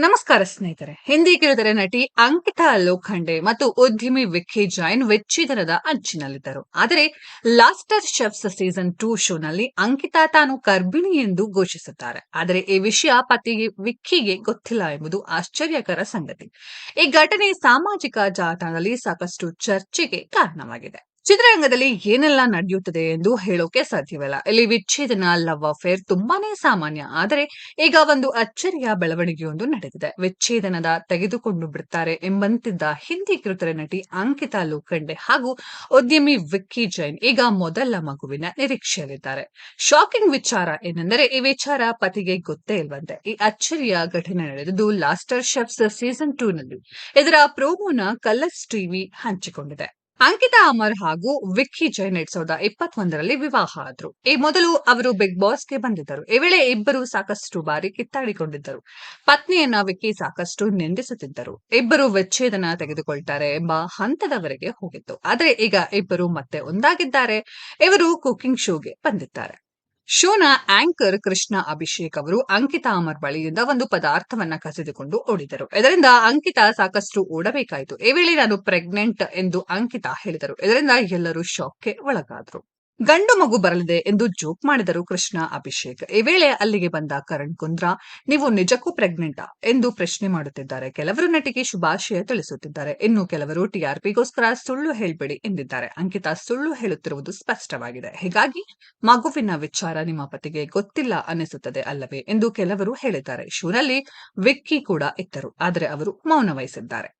ನಮಸ್ಕಾರ ಸ್ನೇಹಿತರೆ. ಹಿಂದಿ ಕಿರುತೆರೆ ನಟಿ ಅಂಕಿತಾ ಲೋಖಂಡೆ ಮತ್ತು ಉದ್ಯಮಿ ವಿಕ್ಕಿ ಜೈನ್ ವಿಚ್ಛೇದನದ ಅಂಚಿನಲ್ಲಿದ್ದರು. ಆದರೆ ಲಾಸ್ಟರ್ ಶೆಫ್ಸ್ ಸೀಸನ್ ಟೂ ಶೋನಲ್ಲಿ ಅಂಕಿತಾ ತಾನು ಗರ್ಭಿಣಿ ಎಂದು ಘೋಷಿಸುತ್ತಾರೆ. ಆದರೆ, ಈ ವಿಷಯ ಪತಿಗೆ, ವಿಕ್ಕಿಗೆ ಗೊತ್ತಿಲ್ಲ ಎಂಬುದು ಆಶ್ಚರ್ಯಕರ ಸಂಗತಿ. ಈ ಘಟನೆ ಸಾಮಾಜಿಕ ಜಾಲತಾಣದಲ್ಲಿ ಸಾಕಷ್ಟು ಚರ್ಚೆಗೆ ಕಾರಣವಾಗಿದೆ. ಚಿತ್ರರಂಗದಲ್ಲಿ ಏನೆಲ್ಲ ನಡೆಯುತ್ತದೆ ಎಂದು ಹೇಳೋಕೆ ಸಾಧ್ಯವಿಲ್ಲ. ಇಲ್ಲಿ ವಿಚ್ಛೇದನ, ಲವ್ ಅಫೇರ್ ತುಂಬಾನೇ ಸಾಮಾನ್ಯ. ಆದರೆ ಈಗ ಒಂದು ಅಚ್ಚರಿಯ ಬೆಳವಣಿಗೆಯೊಂದು ನಡೆದಿದೆ. ವಿಚ್ಛೇದನದ ತೆಗೆದುಕೊಂಡು ಬಿಡ್ತಾರೆ ಎಂಬಂತಿದ್ದ ಹಿಂದಿ ಕಿರುತೆರೆ ನಟಿ ಅಂಕಿತಾ ಲೋಖಂಡೆ ಹಾಗೂ ಉದ್ಯಮಿ ವಿಕ್ಕಿ ಜೈನ್ ಈಗ ಮೊದಲ ಮಗುವಿನ ನಿರೀಕ್ಷೆಯಲ್ಲಿದ್ದಾರೆ. ಶಾಕಿಂಗ್ ವಿಚಾರ ಏನೆಂದರೆ ಈ ವಿಚಾರ ಪತಿಗೆ ಗೊತ್ತೇ ಇಲ್ವಂತೆ. ಈ ಅಚ್ಚರಿಯ ಘಟನೆ ನಡೆದಿದ್ದು ಲಾಸ್ಟರ್ ಶೆಫ್ಸ್ ಸೀಸನ್ ಟೂ ನಲ್ಲಿ ಇದರ ಪ್ರೋಮೋನ ಕಲರ್ಸ್ ಟಿವಿ ಹಂಚಿಕೊಂಡಿದೆ. ಅಂಕಿತಾ ಅಮರ್ ಹಾಗೂ ವಿಕ್ಕಿ ಜೈನ್ ಎರಡ್ ಸಾವಿರದ ಇಪ್ಪತ್ತೊಂದರಲ್ಲಿ ವಿವಾಹ ಆದ್ರು. ಈ ಮೊದಲು ಅವರು ಬಿಗ್ ಬಾಸ್ಗೆ ಬಂದಿದ್ದರು. ಈ ವೇಳೆ ಇಬ್ಬರು ಸಾಕಷ್ಟು ಬಾರಿ ಕಿತ್ತಾಡಿಕೊಂಡಿದ್ದರು. ಪತ್ನಿಯನ್ನ ವಿಕ್ಕಿ ಸಾಕಷ್ಟು ನಿಂದಿಸುತ್ತಿದ್ದರು. ಇಬ್ಬರು ವಿಚ್ಛೇದನ ತೆಗೆದುಕೊಳ್ತಾರೆ ಎಂಬ ಹಂತದವರೆಗೆ ಹೋಗಿತ್ತು. ಆದರೆ ಈಗ ಇಬ್ಬರು ಮತ್ತೆ ಒಂದಾಗಿದ್ದಾರೆ. ಇವರು ಕುಕಿಂಗ್ ಶೋಗೆ ಬಂದಿದ್ದಾರೆ. ಶೋನ, ಆಂಕರ್, ಕೃಷ್ಣ, ಅಭಿಷೇಕ್ ಅವರು ಅಂಕಿತಾ ಅಮರ್ ಬಳಿಯಿಂದ ಒಂದು ಪದಾರ್ಥವನ್ನ ಕಸಿದುಕೊಂಡು ಓಡಿದರು. ಇದರಿಂದ ಅಂಕಿತಾ ಸಾಕಷ್ಟು ಓಡಬೇಕಾಯಿತು. ಈ ವೇಳೆ ನಾನು ಪ್ರೆಗ್ನೆಂಟ್ ಎಂದು ಅಂಕಿತಾ ಹೇಳಿದರು. ಇದರಿಂದ ಎಲ್ಲರೂ ಶಾಕ್ಗೆ ಒಳಗಾದರು. ಗಂಡು ಮಗು ಬರಲಿದೆ ಎಂದು ಜೋಕ್ ಮಾಡಿದರು ಕೃಷ್ಣ ಅಭಿಷೇಕ್. ಈ ವೇಳೆ ಅಲ್ಲಿಗೆ ಬಂದ ಕರಣ್ ಕುಂದ್ರಾ, ನೀವು ನಿಜಕ್ಕೂ ಪ್ರೆಗ್ನೆಂಟಾ ಎಂದು ಪ್ರಶ್ನೆ ಮಾಡುತ್ತಿದ್ದಾರೆ. ಕೆಲವರು ನಟಿಗೆ ಶುಭಾಶಯ ತಿಳಿಸುತ್ತಿದ್ದಾರೆ. ಇನ್ನು ಕೆಲವರು ಟಿಆರ್ಪಿಗೋಸ್ಕರ ಸುಳ್ಳು ಹೇಳ್ಬೇಡಿ ಎಂದಿದ್ದಾರೆ. ಅಂಕಿತಾ, ಸುಳ್ಳು ಹೇಳುತ್ತಿರುವುದು ಸ್ಪಷ್ಟವಾಗಿದೆ. ಹೀಗಾಗಿ ಮಗುವಿನ ವಿಚಾರ ನಿಮ್ಮ ಪತಿಗೆ ಗೊತ್ತಿಲ್ಲ ಅನ್ನಿಸುತ್ತದೆ ಅಲ್ಲವೇ ಎಂದು ಕೆಲವರು ಹೇಳಿದ್ದಾರೆ. ಶೂನಲ್ಲಿ ವಿಕ್ಕಿ ಕೂಡ ಇದ್ದರು, ಆದರೆ ಅವರು ಮೌನ ವಹಿಸಿದ್ದಾರೆ.